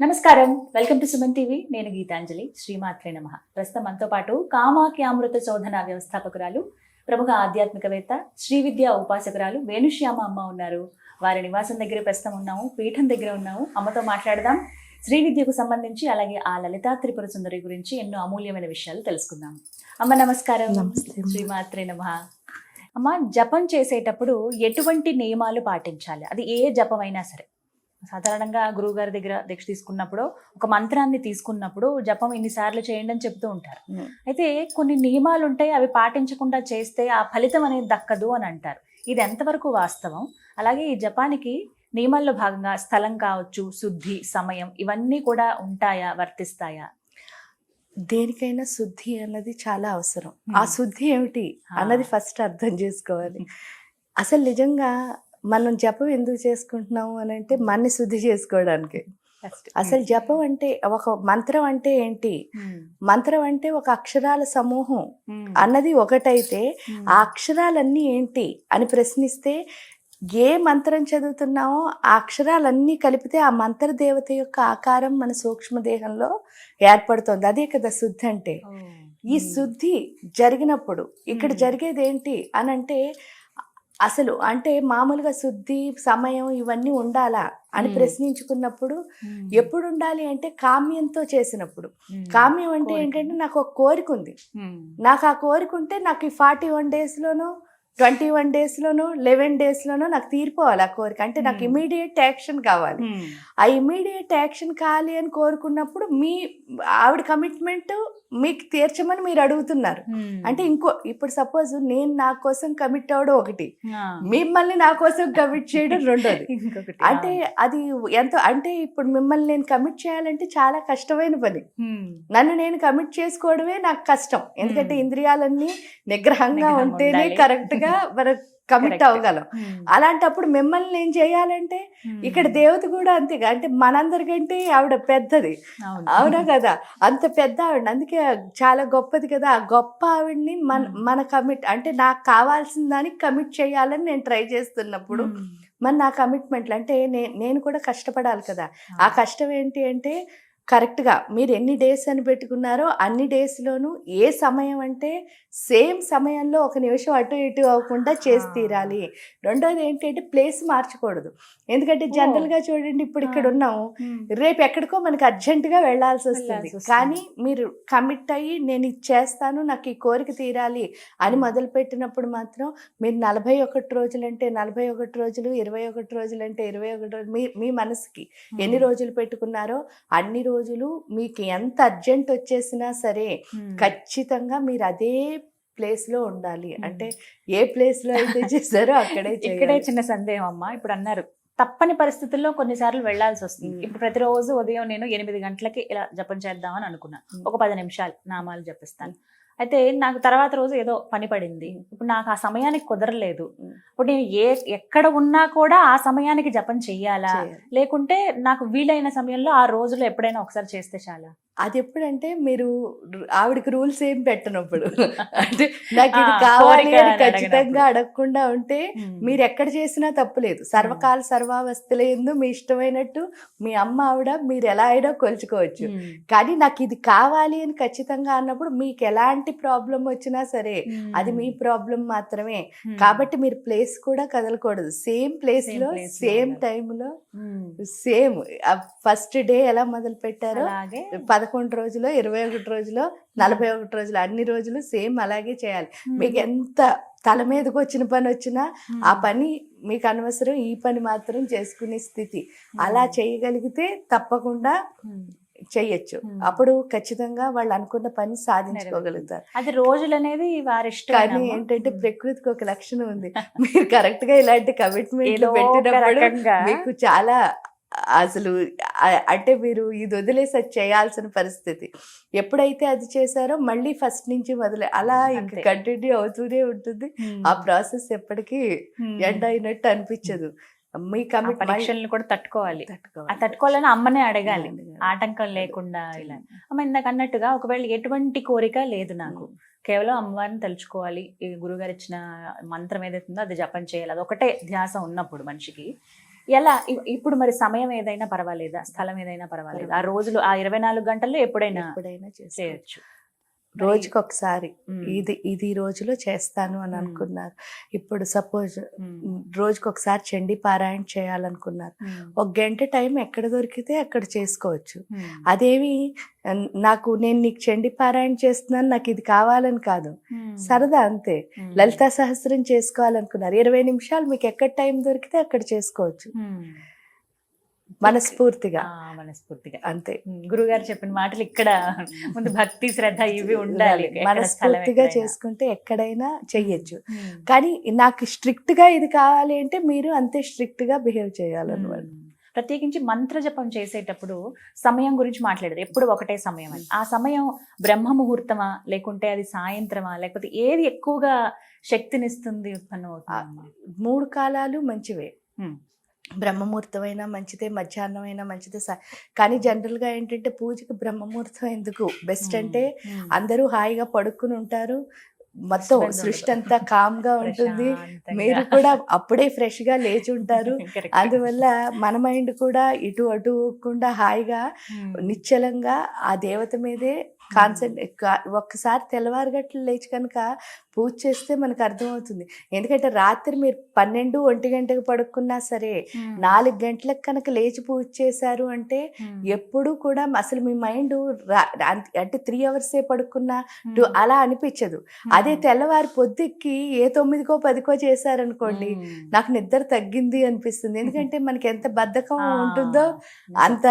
నమస్కారం. Welcome to Suman TV. నేను గీతాంజలి. శ్రీమాత్రే నమ. ప్రస్తుతం మనతో పాటు కామాఖ్యామృత శోధన వ్యవస్థాపకురాలు ప్రముఖ ఆధ్యాత్మికవేత్త శ్రీ విద్యా ఉపాసకురాలు వేణుశ్యామ అమ్మ ఉన్నారు. వారి నివాసం దగ్గర ప్రస్తుతం ఉన్నాము పీఠం దగ్గర ఉన్నాము. అమ్మతో మాట్లాడదాం. శ్రీ విద్యకు సంబంధించి అలాగే ఆ లలితా త్రిపుర సుందరి గురించి ఎన్నో అమూల్యమైన విషయాలు తెలుసుకుందాం. అమ్మ నమస్కారం. శ్రీమాత్రే నమ. అమ్మ జపం చేసేటప్పుడు ఎటువంటి నియమాలు పాటించాలి? అది ఏ జపం అయినా సరే. సాధారణంగా గురువు గారి దగ్గర దీక్ష తీసుకున్నప్పుడు ఒక మంత్రాన్ని తీసుకున్నప్పుడు జపం ఇన్నిసార్లు చేయండి అని చెప్తూ ఉంటారు. అయితే కొన్ని నియమాలు ఉంటాయి అవి పాటించకుండా చేస్తే ఆ ఫలితం అనేది దక్కదు అని అంటారు. ఇది ఎంతవరకు వాస్తవం? అలాగే ఈ జపానికి నియమాల్లో భాగంగా స్థలం కావచ్చు శుద్ధి సమయం ఇవన్నీ కూడా ఉంటాయా వర్తిస్తాయా? దేనికైనా శుద్ధి అన్నది చాలా అవసరం. ఆ శుద్ధి ఏమిటి. అన్నది ఫస్ట్ అర్థం చేసుకోవాలి. అసలు నిజంగా మనం జపం ఎందుకు చేసుకుంటున్నాము అని అంటే మన్ని శుద్ధి చేసుకోవడానికి. అసలు జపం అంటే ఒక మంత్రం అంటే ఏంటి? మంత్రం అంటే ఒక అక్షరాల సమూహం. అన్నది ఒకటైతే ఆ అక్షరాలన్నీ ఏంటి అని ప్రశ్నిస్తే ఏ మంత్రం చదువుతున్నామో ఆ అక్షరాలన్నీ కలిపితే ఆ మంత్ర దేవత యొక్క ఆకారం మన సూక్ష్మదేహంలో ఏర్పడుతుంది. అదే కదా శుద్ధి అంటే. ఈ శుద్ధి జరిగినప్పుడు ఇక్కడ Hmm. జరిగేది ఏంటి అని అంటే అసలు అంటే మామూలుగా శుద్ధి సమయం ఇవన్నీ ఉండాలా అని. ప్రశ్నించుకున్నప్పుడు ఎప్పుడు ఉండాలి అంటే కామ్యంతో చేసినప్పుడు. కామ్యం అంటే. ఏంటంటే నాకు ఒక కోరిక ఉంది. నాకు ఆ కోరిక ఉంటే నాకు ఈ ఫార్టీ వన్ డేస్లోనో ట్వంటీ వన్ డేస్లోనో లెవెన్ డేస్లోనో నాకు తీరిపోవాలి ఆ కోరిక. అంటే నాకు. ఇమీడియట్ యాక్షన్ కావాలి. ఆ ఇమీడియట్ యాక్షన్ కావాలి అని కోరుకున్నప్పుడు మీ ఆవిడ కమిట్మెంట్ మీకు తీర్చమని మీరు అడుగుతున్నారు. అంటే ఇంకో ఇప్పుడు సపోజ్ నేను నా కోసం కమిట్ అవ్వడం ఒకటి. మిమ్మల్ని నా కోసం కమిట్ చేయడం రెండోది. అంటే అది ఎంతో అంటే ఇప్పుడు మిమ్మల్ని నేను కమిట్ చేయాలంటే చాలా కష్టమైన పని. నన్ను నేను కమిట్ చేసుకోవడమే నాకు కష్టం. ఎందుకంటే. ఇంద్రియాలన్నీ నిగ్రహంగా నిగ్రహం ఉంటేనే. కరెక్ట్గా మనం కమిట్. అవ్వగలం. అలాంటప్పుడు మిమ్మల్ని నేను చేయాలంటే ఇక్కడ దేవత కూడా అంతేగా అంటే మనందరికంటే ఆవిడ పెద్దది. అవునా. కదా? అంత పెద్ద ఆవిడ. అందుకే చాలా గొప్పది కదా. ఆ గొప్ప ఆవిడ్ని మన. మన కమిట్ అంటే నాకు కావాల్సిన దానికి కమిట్ చేయాలని నేను ట్రై చేస్తున్నప్పుడు మరి నా కమిట్మెంట్లు అంటే నేను కూడా కష్టపడాలి కదా. ఆ కష్టం ఏంటి అంటే కరెక్ట్గా మీరు ఎన్ని డేస్ అని పెట్టుకున్నారో అన్ని డేస్లోనూ ఏ సమయం అంటే సేమ్ సమయంలో ఒక నిమిషం అటు ఇటు అవ్వకుండా చేసి. తీరాలి రెండోది ఏంటంటే ప్లేస్ మార్చకూడదు ఎందుకంటే. జనరల్గా చూడండి ఇప్పుడు ఇక్కడ. ఉన్నాము రేపు ఎక్కడికో మనకి అర్జెంటుగా వెళ్ళాల్సి వస్తుంది వెళ్ళాల్సి వస్తుంది. కానీ మీరు కమిట్ అయ్యి నేను ఇది చేస్తాను నాకు ఈ కోరిక తీరాలి అని. మొదలుపెట్టినప్పుడు మాత్రం మీరు నలభై ఒకటి రోజులంటే నలభై ఒకటి రోజులు ఇరవై ఒకటి రోజులంటే ఇరవై ఒకటి రోజులు మీ మీ మనసుకి ఎన్ని రోజులు పెట్టుకున్నారో అన్ని రోజులు మీకు ఎంత అర్జెంట్ వచ్చేసినా సరే ఖచ్చితంగా మీరు అదే ప్లేస్లో ఉండాలి. అంటే ఏ ప్లేస్లో అయితే చేశారో అక్కడే ఇక్కడే. చిన్న సందేహం అమ్మా ఇప్పుడు అన్నారు తప్పని పరిస్థితుల్లో కొన్నిసార్లు వెళ్ళాల్సి వస్తుంది. ఇప్పుడు ప్రతిరోజు ఉదయం నేను ఎనిమిది గంటలకి ఇలా జపం చేద్దామని అనుకున్నా. ఒక పది నిమిషాలు నామాలు జపిస్తాను అయితే నాకు తర్వాత రోజు ఏదో పని పడింది. ఇప్పుడు నాకు ఆ సమయానికి కుదరలేదు. ఇప్పుడు నేను ఏ ఎక్కడ ఉన్నా కూడా ఆ సమయానికి జపం చెయ్యాలా. లేకుంటే నాకు వీలైన సమయంలో ఆ రోజులో ఎప్పుడైనా ఒకసారి చేస్తే చాలా అది ఎప్పుడంటే మీరు ఆవిడకి రూల్స్ ఏం పెట్టనప్పుడు అంటే నాకు ఇది కావాలి అని ఖచ్చితంగా. అడగకుండా ఉంటే మీరు ఎక్కడ చేసినా తప్పులేదు సర్వకాల సర్వావస్థల ఎందు మీ ఇష్టమైనట్టు మీ అమ్మ ఆవిడ మీరు ఎలా అయినా కొలుచుకోవచ్చు. కానీ నాకు ఇది కావాలి అని ఖచ్చితంగా అన్నప్పుడు మీకు ఎలాంటి ప్రాబ్లం వచ్చినా సరే అది మీ ప్రాబ్లం మాత్రమే. కాబట్టి మీరు ప్లేస్ కూడా కదలకూడదు సేమ్ ప్లేస్లో సేమ్. టైంలో. సేమ్. ఫస్ట్ డే ఎలా మొదలు పెట్టారో అలాగే. పదకొండు రోజులు ఇరవై ఒకటి రోజులు నలభై ఒకటి రోజులు అన్ని రోజులు సేమ్ అలాగే చేయాలి. మీకు ఎంత తల మీదకి వచ్చిన పని వచ్చినా ఆ పని మీకు అనవసరం ఈ పని మాత్రం చేసుకునే స్థితి. అలా చేయగలిగితే తప్పకుండా Hmm. అప్పుడు ఖచ్చితంగా వాళ్ళు అనుకున్న పని సాధించుకోగలుగుతారు. అది రోజులు అనేది వారి కానీ ఏంటంటే ప్రకృతికి ఒక లక్షణం ఉంది. మీరు కరెక్ట్గా ఇలాంటి కమిట్మెంట్ పెట్టినప్పుడు మీకు చాలా అసలు అంటే మీరు ఇది వదిలేసి అది చేయాల్సిన పరిస్థితి. ఎప్పుడైతే అది చేశారో మళ్ళీ ఫస్ట్ నుంచి మొదలే అలా ఇంకా. కంటిన్యూ అవుతూనే ఉంటుంది. ఆ ప్రాసెస్ ఎప్పటికీ ఎండ్ అయినట్టు అనిపించదు. మీ కమిట్ పరీక్షలను కూడా తట్టుకోవాలి. ఆ తట్టుకోవాలని అమ్మనే అడగాలి. ఆటంకం లేకుండా ఇలా. అమ్మ ఇందాక అన్నట్టుగా ఒకవేళ ఎటువంటి కోరిక లేదు నాకు. కేవలం అమ్మవారిని తలుచుకోవాలి. ఈ గురుగారు ఇచ్చిన మంత్రం ఏదైతే ఉందో అది జపం చేయాలి. అది ఒకటే ధ్యాస ఉన్నప్పుడు మనిషికి. ఎలా? ఇప్పుడు మరి సమయం ఏదైనా పర్వాలేదా? స్థలం ఏదైనా పర్వాలేదు? ఆ రోజులు ఆ ఇరవై నాలుగు గంటల్లో ఎప్పుడైనా ఎప్పుడైనా చేయొచ్చు. రోజుకి ఒకసారి. ఇది ఇది రోజులో చేస్తాను అని. అనుకున్నారు ఇప్పుడు సపోజ్. రోజుకి ఒకసారి చండీ పారాయణ చేయాలనుకున్నారు. ఒక గంట టైం ఎక్కడ దొరికితే అక్కడ చేసుకోవచ్చు. అదేమి నాకు నేను నీకు చండీ పారాయణ చేస్తున్నాను నాకు ఇది కావాలని కాదు. సరదా అంతే. లలితా సహస్రం చేసుకోవాలనుకున్నారు ఇరవై నిమిషాలు మీకు ఎక్కడ టైం దొరికితే అక్కడ చేసుకోవచ్చు. మనస్ఫూర్తిగా. మనస్ఫూర్తిగా. అంతే. గురువు గారు చెప్పిన మాటలు ఇక్కడ ముందు భక్తి శ్రద్ధ ఇవి ఉండాలి. మనస్ఫూర్తిగా. చేసుకుంటే ఎక్కడైనా చెయ్యొచ్చు. కానీ నాకు స్ట్రిక్ట్గా ఇది కావాలి అంటే మీరు అంతే స్ట్రిక్ట్గా బిహేవ్ చేయాలన్నమాట. ప్రత్యేకించి మంత్ర జపం చేసేటప్పుడు సమయం గురించి మాట్లాడదు. ఎప్పుడు ఒకటే సమయం అని. ఆ సమయం బ్రహ్మ ముహూర్తమా లేకుంటే అది సాయంత్రమా లేకపోతే ఏది ఎక్కువగా శక్తినిస్తుంది? ఉత్పన్నం మూడు కాలాలు మంచివే. బ్రహ్మముహూర్తమైనా మంచిదే మధ్యాహ్నం అయినా మంచిదే సా- కానీ జనరల్గా ఏంటంటే పూజకి బ్రహ్మముహూర్తం ఎందుకు? బెస్ట్ అంటే అందరూ హాయిగా పడుకుని ఉంటారు. మొత్తం సృష్టి. అంతా కామ్గా ఉంటుంది మీరు కూడా అప్పుడే ఫ్రెష్గా లేచి ఉంటారు. అందువల్ల మన మైండ్ కూడా ఇటు అటు ఊగకుండా హాయిగా నిశ్చలంగా ఆ దేవత మీదే కాన్సెంట్ ఒక్కసారి తెల్లవారుగట్లు లేచి కనుక పూజ చేస్తే మనకు అర్థమవుతుంది. ఎందుకంటే రాత్రి మీరు పన్నెండు ఒంటి గంటకు పడుకున్నా సరే నాలుగు గంటలకు కనుక లేచి పూజ చేశారు అంటే ఎప్పుడు కూడా అసలు మీ మైండ్ అంటే త్రీ అవర్సే పడుకున్నా టు- అలా అనిపించదు. అదే తెల్లవారి పొద్దుకి ఏ తొమ్మిదికో పదికో చేశారనుకోండి నాకు నిద్ర తగ్గింది అనిపిస్తుంది. ఎందుకంటే మనకి ఎంత బద్ధకం ఉంటుందో అంత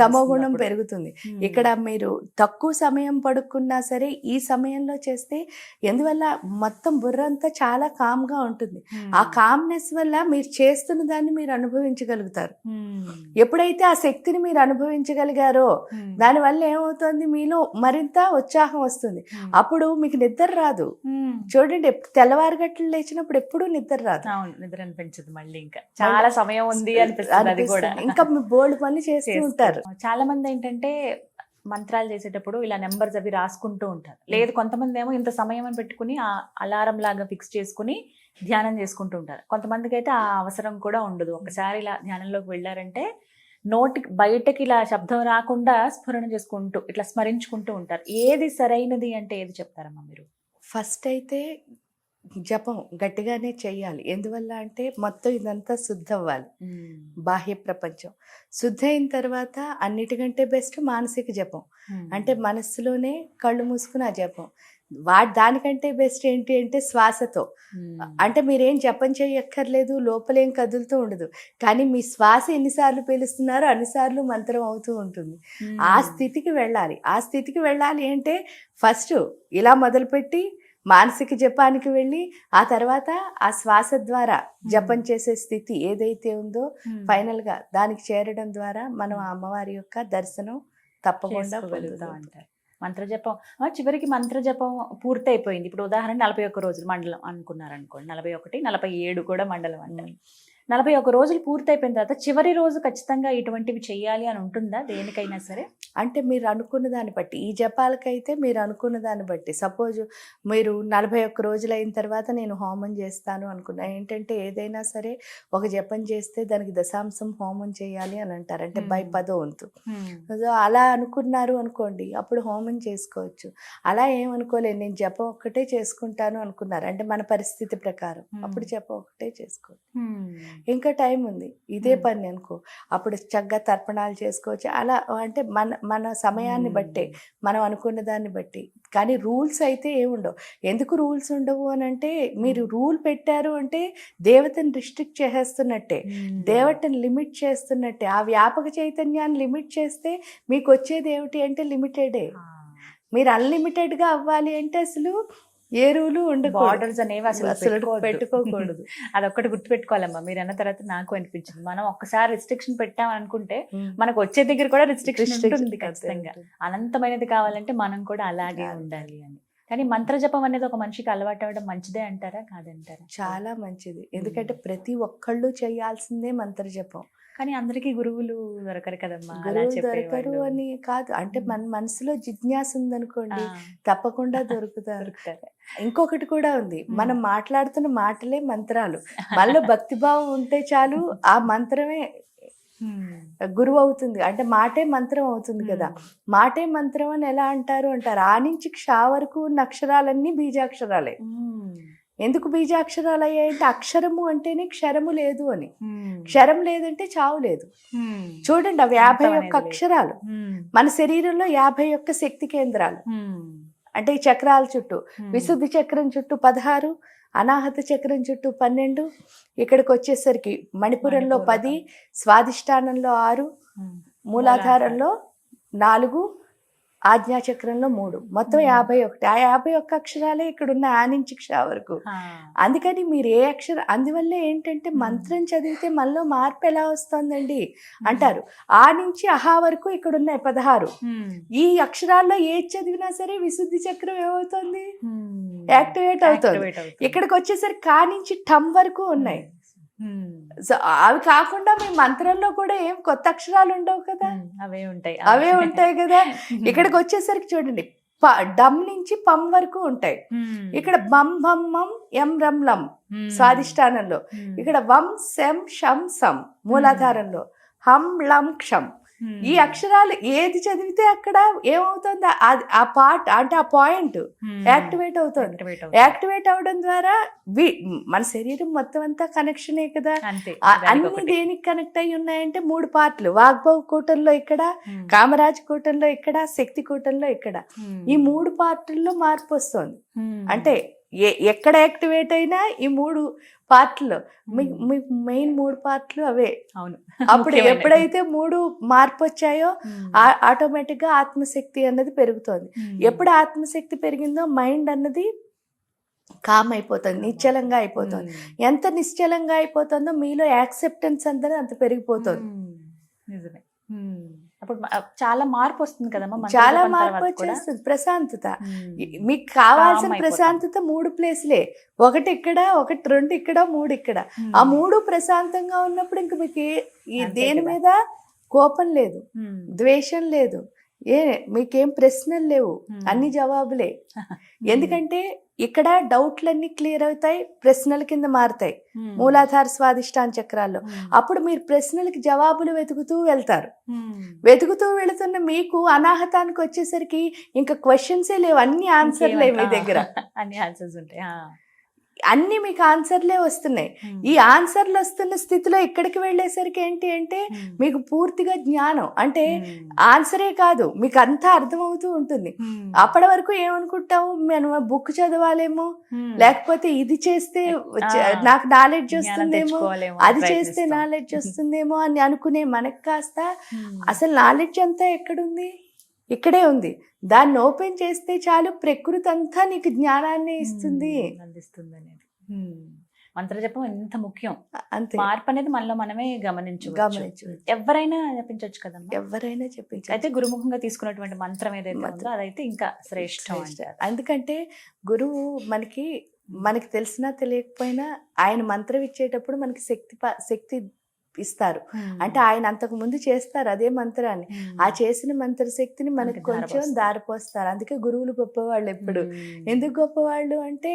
తమో గుణం పెరుగుతుంది. ఇక్కడ మీరు తక్కువ సమయం పడుకున్నా సరే ఈ సమయంలో చేస్తే ఎందువల్ల మొత్తం బుర్ర అంతా చాలా కామ్గా ఉంటుంది ఆ కామ్నెస్ వల్ల మీరు చేస్తున్న దాన్ని మీరు అనుభవించగలుగుతారు. ఎప్పుడైతే ఆ శక్తిని మీరు అనుభవించగలిగారో దానివల్ల ఏమవుతుంది? మీలో మరింత ఉత్సాహం వస్తుంది. అప్పుడు మీకు నిద్ర రాదు. చూడండి తెల్లవారుగట్లు లేచినప్పుడు ఎప్పుడూ నిద్ర రాదు. నిద్ర అనిపించదు మళ్ళీ ఇంకా. చాలా సమయం ఉంది అనిపిస్తుంది. ఇంకా మీ బోల్డ్ పని చేస్తూ ఉంటారు. చాలా మంది ఏంటంటే మంత్రాలు చేసేటప్పుడు ఇలా నెంబర్స్ అవి రాసుకుంటూ ఉంటారు లేదు కొంతమంది ఏమో ఇంత సమయం అని పెట్టుకుని ఆ అలారం లాగా ఫిక్స్ చేసుకుని ధ్యానం చేసుకుంటూ ఉంటారు. కొంతమందికి అయితే ఆ అవసరం కూడా ఉండదు. ఒకసారి ఇలా ధ్యానంలోకి వెళ్ళారంటే నోటికి బయటకి ఇలా శబ్దం రాకుండా స్ఫురణ చేసుకుంటూ ఇట్లా స్మరించుకుంటూ ఉంటారు. ఏది సరైనది అంటే ఏది చెప్తారమ్మా మీరు? ఫస్ట్ అయితే జపం గట్టిగానే చెయ్యాలి. ఎందువల్ల అంటే మొత్తం ఇదంతా శుద్ధ అవ్వాలి బాహ్య ప్రపంచం. శుద్ధ అయిన తర్వాత అన్నిటికంటే బెస్ట్ మానసిక జపం. అంటే మనస్సులోనే కళ్ళు మూసుకుని ఆ జపం. వాటి దానికంటే బెస్ట్ ఏంటి అంటే శ్వాసతో. అంటే మీరేం జపం చేయక్కర్లేదు లోపలేం కదులుతూ ఉండదు. కానీ మీ శ్వాస ఎన్నిసార్లు పీలుస్తున్నారో అన్నిసార్లు మంత్రం అవుతూ ఉంటుంది. ఆ స్థితికి వెళ్ళాలి. ఆ స్థితికి వెళ్ళాలి అంటే ఫస్ట్ ఇలా మొదలుపెట్టి మానసిక జపానికి వెళ్ళి ఆ తర్వాత ఆ శ్వాస ద్వారా జపం చేసే స్థితి ఏదైతే ఉందో ఫైనల్గా దానికి చేరడం ద్వారా మనం ఆ అమ్మవారి యొక్క దర్శనం తప్పకుండా పొందగలుగుతాం. అంటారు. మంత్రజపం చివరికి మంత్రజపం పూర్తి అయిపోయింది ఇప్పుడు ఉదాహరణ నలభై ఒక్క రోజులు మండలం అనుకున్నారు అనుకోండి నలభై ఒకటి నలభై ఏడు కూడా మండలం అంటారు. నలభై ఒక్క రోజులు పూర్తి అయిపోయిన తర్వాత చివరి రోజు ఖచ్చితంగా ఇటువంటివి చేయాలి అని ఉంటుందా? దేనికైనా సరే? అంటే మీరు అనుకున్న దాన్ని బట్టి ఈ జపాలకైతే మీరు అనుకున్న దాన్ని బట్టి సపోజ్ మీరు నలభై ఒక్క రోజులు అయిన తర్వాత నేను హోమం చేస్తాను అనుకున్నా ఏంటంటే ఏదైనా సరే ఒక జపం చేస్తే దానికి దశాంశం హోమం చేయాలి అని అంటారు అంటే బై. పదో వంతు. అలా అనుకున్నారు అనుకోండి అప్పుడు హోమం చేసుకోవచ్చు. అలా ఏమనుకోలేదు నేను జపం ఒక్కటే చేసుకుంటాను అనుకున్నారు అంటే మన పరిస్థితి ప్రకారం. అప్పుడు జపం ఒకటే చేసుకో ఇంకా టైం ఉంది. ఇదే. పని అనుకో. అప్పుడు చక్కగా తర్పణాలు చేసుకోవచ్చు. అలా అంటే మన మన సమయాన్ని బట్టే మనం అనుకున్న దాన్ని బట్టి. కానీ రూల్స్ అయితే ఏముండవు ఎందుకు రూల్స్ ఉండవు అని అంటే మీరు రూల్ పెట్టారు అంటే దేవతని రిస్ట్రిక్ట్ చేసేస్తున్నట్టే. దేవతని లిమిట్ చేస్తున్నట్టే. ఆ వ్యాపక చైతన్యాన్ని లిమిట్ చేస్తే మీకు వచ్చేది ఏమిటి అంటే లిమిటెడే. మీరు అన్లిమిటెడ్గా అవ్వాలి అంటే అసలు ఏ రూలు ఉండకూడదు. బార్డర్స్ అనేవి అసలు అసలు. పెట్టుకోకూడదు. అదొక్కటి గుర్తుపెట్టుకోవాలమ్మా. మీరు అన్న తర్వాత నాకు అనిపించింది. మనం ఒక్కసారి రిస్ట్రిక్షన్ పెట్టాం అనుకుంటే మనకు వచ్చే దగ్గర కూడా రిస్ట్రిక్షన్ ఉంటుంది ఖచ్చితంగా. అనంతమైనది కావాలంటే మనం కూడా అలాగే ఉండాలి అని. కానీ మంత్రజపం అనేది ఒక మనిషికి అలవాటు అవ్వడం మంచిదే అంటారా? కాదంటారా? చాలా మంచిది. ఎందుకంటే ప్రతి ఒక్కళ్ళు చేయాల్సిందే మంత్ర జపం కానీ అందరికీ గురువులు దొరకరు కదమ్మా దొరకరు. అని కాదు. అంటే. మన మనసులో జిజ్ఞాస ఉందనుకోండి తప్పకుండా దొరుకుతారు. ఇంకొకటి కూడా ఉంది. మనం మాట్లాడుతున్న మాటలే మంత్రాలు. మనలో భక్తిభావం ఉంటే చాలు ఆ మంత్రమే. గురువు అవుతుంది. అంటే మాటే మంత్రం అవుతుంది కదా. మాటే మంత్రం అని ఎలా అంటారు అంటారు? ఆ నుంచి క్షా వరకు ఉన్న అక్షరాలన్నీ బీజాక్షరాలే. ఎందుకు బీజాక్షరాలు అయ్యాయంటే అక్షరము అంటేనే క్షరము లేదు అని. క్షరం లేదంటే చావు లేదు. చూడండి అవి యాభై ఒక్క. అక్షరాలు. మన శరీరంలో యాభై ఒక్క శక్తి కేంద్రాలు. అంటే ఈ చక్రాల చుట్టూ. విశుద్ధి చక్రం చుట్టూ పదహారు అనాహత చక్రం చుట్టూ పన్నెండు ఇక్కడికి వచ్చేసరికి మణిపురంలో మణిపూర్ పది స్వాదిష్టానంలో ఆరు. మూలాధారంలో నాలుగు ఆజ్ఞాచక్రంలో మూడు మొత్తం మ్మ్. యాభై ఒకటి ఆ యాభై ఒక్క అక్షరాలే ఇక్కడ ఉన్న ఆ నుంచి క్ష వరకు. అందుకని మీరు ఏ అక్షరం అందువల్ల ఏంటంటే మ్మ్. మంత్రం చదివితే మనలో మార్పు ఎలా వస్తుందండి అంటారు ఆ నుంచి అహా వరకు ఇక్కడ ఉన్నాయి పదహారు. ఈ అక్షరాల్లో ఏది చదివినా సరే విశుద్ధి చక్రం ఏమవుతుంది. యాక్టివేట్ అవుతుంది. ఇక్కడికి వచ్చేసరికి కా నుంచి టమ్ వరకు ఉన్నాయి. సో అవి కాకుండా మీ మంత్రంలో కూడా ఏం కొత్త అక్షరాలు ఉండవు కదా? ఉమ్. అవే ఉంటాయి. అవే ఉంటాయి కదా? ఇక్కడికి వచ్చేసరికి చూడండి ప డమ్ నుంచి పమ్ వరకు ఉంటాయి. ఉమ్. ఇక్కడ బం బం మం ఎం రం లం ఉమ్. ఇక్కడ వం సెం షం సం మూలాధారంలో. హం లం క్షం. ఈ అక్షరాలు ఏది చదివితే అక్కడ ఏమవుతుంది? ఆ- ఆ పార్ట్ అంటే ఆ పాయింట్ ఉమ్. యాక్టివేట్ అవుతుంది. యాక్టివేట్ అవడం ద్వారా వి- మన శరీరం మొత్తం అంతా కనెక్షనే కదా? అన్ని. దేనికి కనెక్ట్ అయి ఉన్నాయంటే మూడు పార్ట్లు. వాగ్భవ్ కూటంలో ఇక్కడ ఉమ్. కామరాజ్ కూటంలో ఇక్కడ శక్తి కూటంలో ఇక్కడ. ఈ మూడు పార్టుల్లో మార్పు వస్తుంది. అంటే ఎక్కడ యాక్టివేట్ అయినా ఈ మూడు పార్ట్లు మీ మెయిన్ మూడు పార్ట్లు అవే అవును అప్పుడు. ఎప్పుడైతే మూడు మార్పు వచ్చాయో ఉమ్. ఆటోమేటిక్గా ఆత్మశక్తి అన్నది పెరుగుతోంది. ఎప్పుడు ఆత్మశక్తి పెరిగిందో మైండ్ అన్నది కామ్ అయిపోతుంది నిశ్చలంగా అయిపోతుంది. ఎంత నిశ్చలంగా అయిపోతుందో మీలో యాక్సెప్టెన్స్ అందరూ అంత పెరిగిపోతుంది. నిజమే. అప్పుడు చాలా మార్పు వస్తుంది కదమ్మా చాలా మార్పు. వచ్చేస్తుంది ప్రశాంతత మీకు కావాల్సిన. ప్రశాంతత మూడు ప్లేస్లే ఒకటి ఇక్కడ ఒకటి రెండు ఇక్కడ మూడు ఇక్కడ. ఆ మూడు ప్రశాంతంగా ఉన్నప్పుడు ఇంక మీకు ఈ దేని. మీద కోపం లేదు. ద్వేషం లేదు ఏ మీకేం ప్రశ్నలు లేవు. అన్ని జవాబులే ఎందుకంటే ఇక్కడ డౌట్లన్నీ క్లియర్ అవుతాయి ప్రశ్నల కింద మారుతాయి. మూలాధార స్వాదిష్టాన చక్రాల్లో. అప్పుడు మీరు ప్రశ్నలకి జవాబులు వెతుకుతూ వెళ్తారు. వెతుకుతూ వెళుతున్న మీకు అనాహతానికి వచ్చేసరికి ఇంకా క్వశ్చన్సే లేవు అన్ని ఆన్సర్లే మీ? దగ్గర అన్ని ఆన్సర్స్ ఉంటాయి. అన్ని మీకు ఆన్సర్లే వస్తున్నాయి. ఈ ఆన్సర్లు వస్తున్న స్థితిలో ఇక్కడికి వెళ్ళేసరికి ఏంటి అంటే. మీకు పూర్తిగా జ్ఞానం అంటే. ఆన్సరే కాదు మీకు అంతా అర్థమవుతూ ఉంటుంది. అప్పటి వరకు ఏమనుకుంటాము మనం బుక్ చదవాలేమో. లేకపోతే ఇది చేస్తే. నాకు నాలెడ్జ్ వస్తుందేమో అది చేస్తే. నాలెడ్జ్ వస్తుందేమో అని అనుకునే మనకు కాస్త. అసలు నాలెడ్జ్ అంతా ఎక్కడుంది ఇక్కడే ఉంది. దాన్ని ఓపెన్ చేస్తే చాలు ప్రకృతి అంతా నీకు జ్ఞానాన్ని ఇస్తుంది. అందిస్తుంది అనేది ఉమ్. మంత్ర జపం ఎంత ముఖ్యం? అంతే. మార్పు అనేది మనలో మనమే గమనించవచ్చు. గమనించవచ్చు. ఎవరైనా జపించవచ్చు కదమ్మా? ఎవరైనా చెప్పించాలి అయితే గురుముఖంగా తీసుకున్నటువంటి మంత్రం ఏదైతే ఉందో అదైతే ఇంకా శ్రేష్టం ఎందుకంటే గురువు మనకి మనకి తెలిసినా తెలియకపోయినా ఆయన మంత్రం ఇచ్చేటప్పుడు మనకి శక్తి ప- శక్తి ఇస్తారు. అంటే ఆయన అంతకు ముందు చేస్తారు అదే మంత్రాన్ని. ఆ చేసిన మంత్ర శక్తిని మనకి కొంచెం. దారిపోస్తారు అందుకే గురువులు గొప్పవాళ్ళు ఎప్పుడు. ఎందుకు గొప్పవాళ్ళు అంటే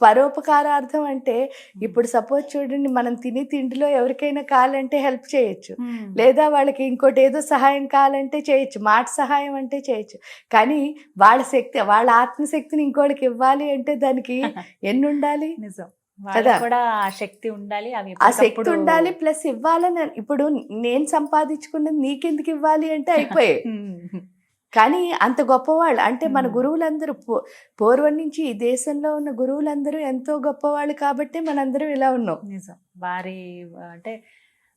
పరోపకారార్థం అంటే ఇప్పుడు సపోజ్ చూడండి మనం తిని తిండిలో ఎవరికైనా కావాలంటే హెల్ప్ చేయొచ్చు. లేదా వాళ్ళకి ఇంకోటి ఏదో సహాయం కావాలంటే చేయొచ్చు. మాట సహాయం అంటే చేయొచ్చు. కానీ వాళ్ళ శక్తి వాళ్ళ ఆత్మశక్తిని ఇంకోటికి ఇవ్వాలి అంటే దానికి ఎన్ని ఉండాలి నిజం. కదా? కూడా ఆ శక్తి ఉండాలి అవి ఆ శక్తి ఉండాలి ప్లస్ ఇవ్వాలని ఇప్పుడు నేను సంపాదించుకున్నది నీకెందుకు ఇవ్వాలి అంటే అయిపోయాయి. కానీ అంత గొప్పవాళ్ళు అంటే మన. గురువులందరూ పూ- పూర్వం నుంచి ఈ దేశంలో ఉన్న గురువులందరూ ఎంతో గొప్పవాళ్ళు కాబట్టి మనందరం ఇలా ఉన్నాం నిజం వారి అంటే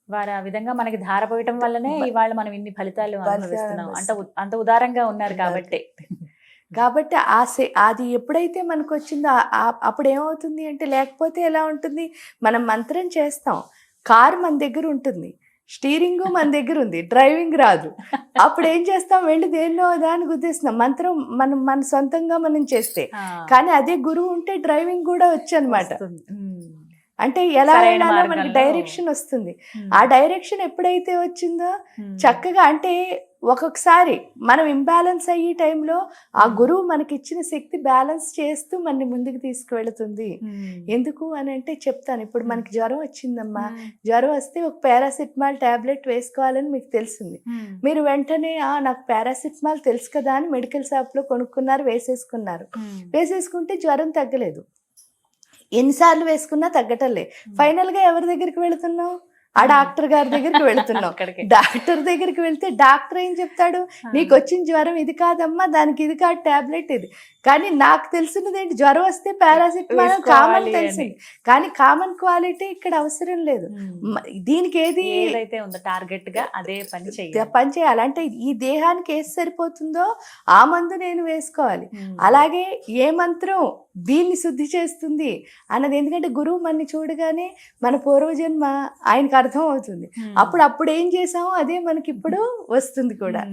వారు ఆ విధంగా మనకి ధార పోయటం వల్లనే ఇవాళ మనం ఇన్ని ఫలితాలు అనుభవిస్తున్నాం. ఉ- అంత ఉదారంగా ఉన్నారు. కాబట్టి కాబట్టి ఆ అది ఎప్పుడైతే మనకు వచ్చిందో అప్పుడు ఏమవుతుంది అంటే లేకపోతే ఎలా ఉంటుంది? మనం మంత్రం చేస్తాం. కారు మన దగ్గర ఉంటుంది. స్టీరింగ్ మన దగ్గర ఉంది. డ్రైవింగ్ రాదు. అప్పుడు ఏం చేస్తాం? వెళ్ళి దేన్నో దాన్ని గుద్దేస్తున్నాం మంత్రం మనం మన సొంతంగా మనం చేస్తే. కానీ అదే గురువు ఉంటే డ్రైవింగ్ కూడా వచ్చు అనమాట వస్తుంది. ఉమ్. అంటే ఎలా వెళ్ళాలో మనకి. డైరెక్షన్ వస్తుంది. ఆ డైరెక్షన్ ఎప్పుడైతే వచ్చిందో చక్కగా అంటే ఒక్కొక్కసారి మనం ఇంబ్యాలెన్స్ అయ్యే టైంలో ఆ గురువు మనకి ఇచ్చిన శక్తి బ్యాలెన్స్ చేస్తూ మనని ముందుకు తీసుకువెళుతుంది. ఎందుకు అని అంటే చెప్తాను. ఇప్పుడు మనకి జ్వరం వచ్చిందమ్మా. జ్వరం వస్తే ఒక పారాసిటమాల్ టాబ్లెట్ వేసుకోవాలని మీకు తెలిసింది. మీరు వెంటనే "ఆ, నాకు పారాసిటమాల్ తెలుసు కదా అని మెడికల్ షాప్లో కొనుక్కున్నారు వేసేసుకున్నారు. వేసేసుకుంటే జ్వరం తగ్గలేదు. ఎన్నిసార్లు వేసుకున్నా తగ్గటం లే ఫైనల్గా ఎవరి దగ్గరికి వెళుతున్నావు? ఆ డాక్టర్ గారి దగ్గరికి వెళుతున్నావు డాక్టర్ దగ్గరికి వెళ్తే డాక్టర్ ఏం చెప్తాడు? నీకు వచ్చిన జ్వరం ఇది కాదమ్మా దానికి ఇది కాదు టాబ్లెట్ ఇది. కానీ నాకు తెలిసినది ఏంటి? జ్వరం వస్తే పారాసిటమాల్ కామన్ తెలిసింది. కానీ కామన్ క్వాలిటీ ఇక్కడ అవసరం లేదు. దీనికి ఏది ఏదైతే ఉందో టార్గెట్గా అదే పని చేయాలి. పని చేయాలి. అంటే ఈ దేహానికి ఏది సరిపోతుందో ఆ మందు నేను వేసుకోవాలి. అలాగే ఏ మంత్రం దీన్ని శుద్ధి చేస్తుంది అన్నది. ఎందుకంటే గురువు మనని చూడగానే మన పూర్వజన్మ ఆయనకు అర్థం అవుతుంది అప్పుడు అప్పుడు ఏం చేసామో అదే మనకి ఇప్పుడు వస్తుంది కూడా.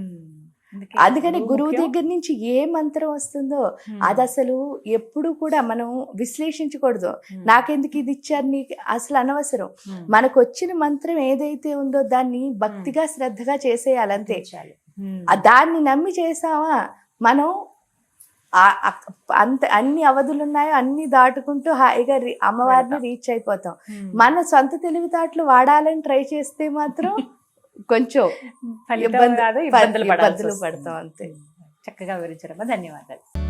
అందుకని గురువు దగ్గర నుంచి ఏ మంత్రం వస్తుందో అది అసలు ఎప్పుడు కూడా మనం విశ్లేషించకూడదు. నాకెందుకు ఇది ఇచ్చారు నీకు? అసలు అనవసరం. మనకు వచ్చిన మంత్రం ఏదైతే ఉందో దాన్ని భక్తిగా శ్రద్ధగా చేసేయాలి అంతే ఆ దాన్ని నమ్మి చేసామా? మనం అంత అన్ని అవధులు ఉన్నాయో అన్ని దాటుకుంటూ హాయిగా అమ్మవారిని రీచ్ అయిపోతాం. మన సొంత తెలివితేటలు వాడాలని ట్రై చేస్తే మాత్రం కొంచెం ఇబ్బందులు. పడతాం అంతే. చక్కగా వివరించారమ్మా. ధన్యవాదాలు.